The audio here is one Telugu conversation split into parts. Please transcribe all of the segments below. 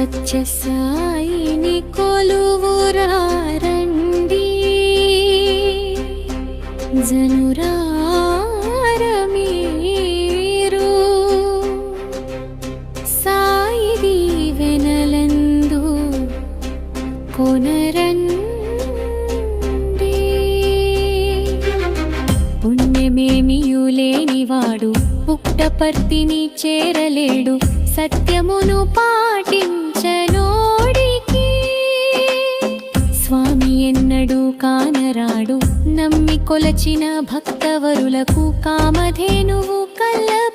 సత్యసాయిని సాయిని జనురారమీరు సాయి దీవెనలందు కొనరండి. పుణ్యమేమియులేనివాడు పుట్టపర్తిని చేరలేడు సత్యమును పాటిం కానరాడు. నమ్మి కొలచిన భక్తవరులకు కామధేనువు కల్ల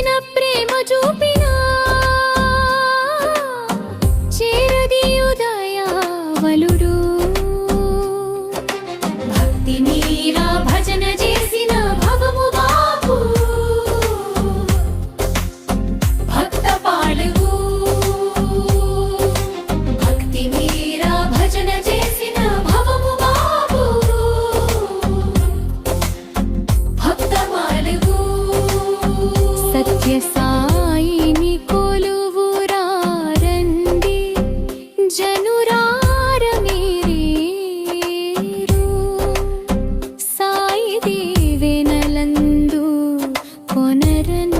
enough மணரன்